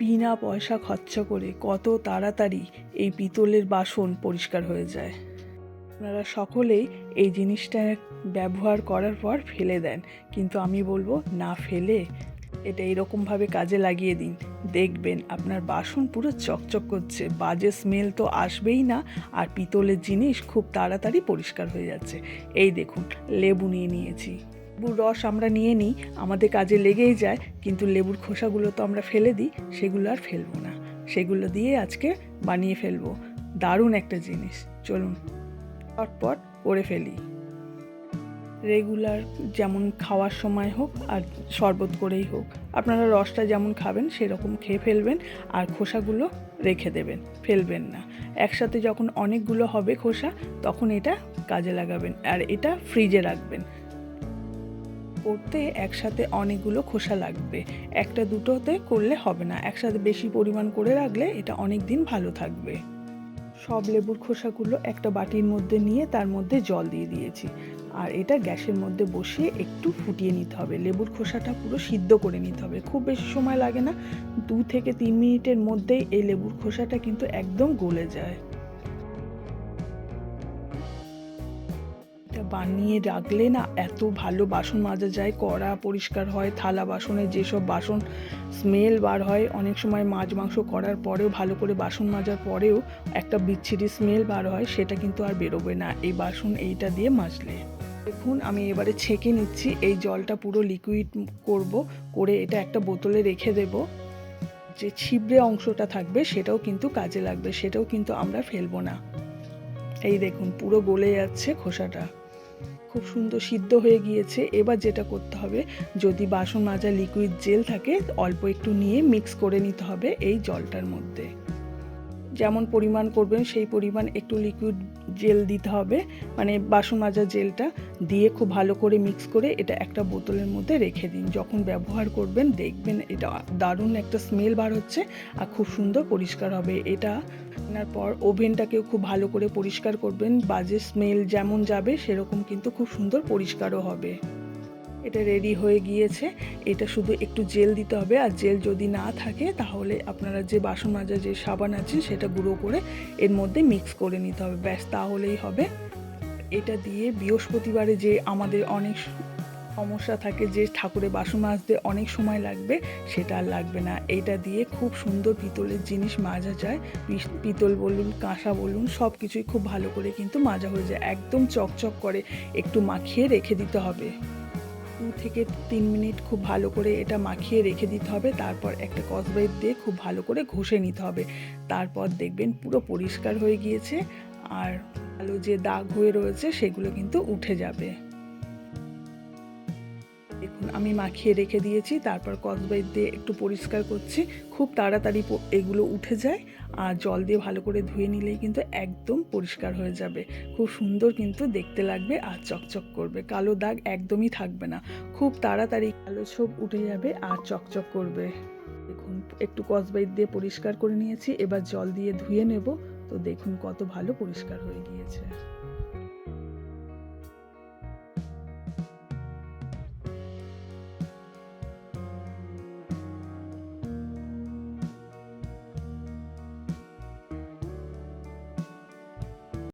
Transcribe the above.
বিনা পয়সা খরচা করে কত তাড়াতাড়ি এই পিতলের বাসন পরিষ্কার হয়ে যায়। আপনারা সকলেই এই জিনিসটা ব্যবহার করার পর ফেলে দেন। কিন্তু আমি বলব, না ফেলে, এটা এরকমভাবে কাজে লাগিয়ে দিন। দেখবেন আপনার বাসন পুরো চকচক করছে, বাজে স্মেল তো আসবেই না, আর পিতলের জিনিস খুব তাড়াতাড়ি পরিষ্কার হয়ে যাচ্ছে। এই দেখুন, লেবু নিয়ে নিয়েছি। লেবুর রস আমরা নিয়ে নিই, আমাদের কাজে লেগেই যায়, কিন্তু লেবুর খোসাগুলো তো আমরা ফেলে দিই, সেগুলো আর ফেলব না। সেগুলো দিয়ে আজকে বানিয়ে ফেলব। দারুণ একটা জিনিস। চলুন, চটপট করে ফেলি। রেগুলার যেমন খাওয়ার সময় হোক আর শরবত করেই হোক, আপনারা রসটা যেমন খাবেন, সেরকম খেয়ে ফেলবেন আর খোসাগুলো রেখে দেবেন, ফেলবেন না। একসাথে যখন অনেকগুলো হবে খোসা, তখন এটা কাজে লাগাবেন আর এটা ফ্রিজে রাখবেন। করতে একসাথে অনেকগুলো খোসা লাগবে। একটা দুটোতে করলে হবে না। একসাথে বেশি পরিমাণ করে রাখলে এটা অনেক দিন ভালো থাকবে। সব লেবুর খোসাগুলো একটা বাটির মধ্যে নিয়ে তার মধ্যে জল দিয়ে দিয়েছি। আর এটা গ্যাসের মধ্যে বসিয়ে একটু ফুটিয়ে নিতে হবে। লেবুর খোসাটা পুরো সিদ্ধ করে নিতে হবে। খুব বেশি সময় লাগে না। দু থেকে তিন মিনিটের মধ্যেই এই লেবুর খোসাটা কিন্তু একদম গলে যায়। বানিয়ে রাখলে না এত ভালো বাসন মাজা যায়, কড়া পরিষ্কার হয়, থালা বাসনে যেসব বাসন স্মেল বার হয়, অনেক সময় মাছ মাংস করার পরেও, ভালো করে বাসন মাজার পরেও একটা বিচ্ছিরি স্মেল বার হয়, সেটা কিন্তু আর বেরোবে না। এই বাসন এইটা দিয়ে মাজলে। দেখুন, আমি এবারে ছেঁকে নিচ্ছি, এই জলটা পুরো লিকুইড করব, করে এটা একটা বোতলে রেখে দেব। যে ছিবড়ে অংশটা থাকবে, সেটাও কিন্তু কাজে লাগবে, সেটাও কিন্তু আমরা ফেলব না। এই দেখুন, পুরো গলে যাচ্ছে খোসাটা। খুব সুন্দর সিদ্ধ হয়ে গিয়েছে। এবার যেটা করতে হবে, যদি বাসন মাজা লিকুইড জেল থাকে, অল্প একটু নিয়ে মিক্স করে নিতে হবে এই জলটার মধ্যে। যেমন পরিমাণ করবেন, সেই পরিমাণ একটু লিকুইড জেল দিতে হবে। মানে বাসন মাজা জেলটা দিয়ে খুব ভালো করে মিক্স করে এটা একটা বোতলের মধ্যে রেখে দিন। যখন ব্যবহার করবেন, দেখবেন এটা দারুণ একটা স্মেল বার হচ্ছে আর খুব সুন্দর পরিষ্কার হবে। এটা আনার পর ওভেনটাকেও খুব ভালো করে পরিষ্কার করবেন। বাজে স্মেল যেমন যাবে, সেরকম কিন্তু খুব সুন্দর পরিষ্কারও হবে। এটা রেডি হয়ে গিয়েছে। এটা শুধু একটু জেল দিতে হবে। আর জেল যদি না থাকে, তাহলে আপনারা যে বাসন মাজা, যে সাবান আছে, সেটা গুঁড়ো করে এর মধ্যে মিক্স করে নিতে হবে। ব্যাস, তাহলেই হবে। এটা দিয়ে বৃহস্পতিবারে যে আমাদের অনেক সমস্যা থাকে, যে ঠাকুরের বাসন মাজতে অনেক সময় লাগবে, সেটা আর লাগবে না। এটা দিয়ে খুব সুন্দর পিতলের জিনিস মাজা যায়। পিতল বলুন, কাঁসা বলুন সব কিছুই খুব ভালো করে কিন্তু মাজা হয়ে যায়। একদম চকচক করে একটু মাখিয়ে রেখে দিতে হবে। দু থেকে তিন মিনিট খুব ভালো করে এটা মাখিয়ে রেখে দিতে হবে। তারপর একটা কসবাইট দিয়ে খুব ভালো করে ঘষে নিতে হবে। তারপর দেখবেন পুরো পরিষ্কার হয়ে গিয়েছে আর ভালো যে দাগ হয়ে রয়েছে সেগুলো কিন্তু উঠে যাবে। আমি মাখিয়ে রেখে দিয়েছি, তারপর কসবাইট দিয়ে একটু পরিষ্কার করছি। খুব তাড়াতাড়ি এগুলো উঠে যায় আর জল দিয়ে ভালো করে ধুয়ে নিলেই কিন্তু একদম পরিষ্কার হয়ে যাবে। খুব সুন্দর কিন্তু দেখতে লাগবে আর চকচক করবে। কালো দাগ একদমই থাকবে না। খুব তাড়াতাড়ি কালো ছোপ উঠে যাবে আর চকচক করবে। দেখুন, একটু কসবাইট দিয়ে পরিষ্কার করে নিয়েছি, এবার জল দিয়ে ধুয়ে নেব। তো দেখুন কত ভালো পরিষ্কার হয়ে গিয়েছে।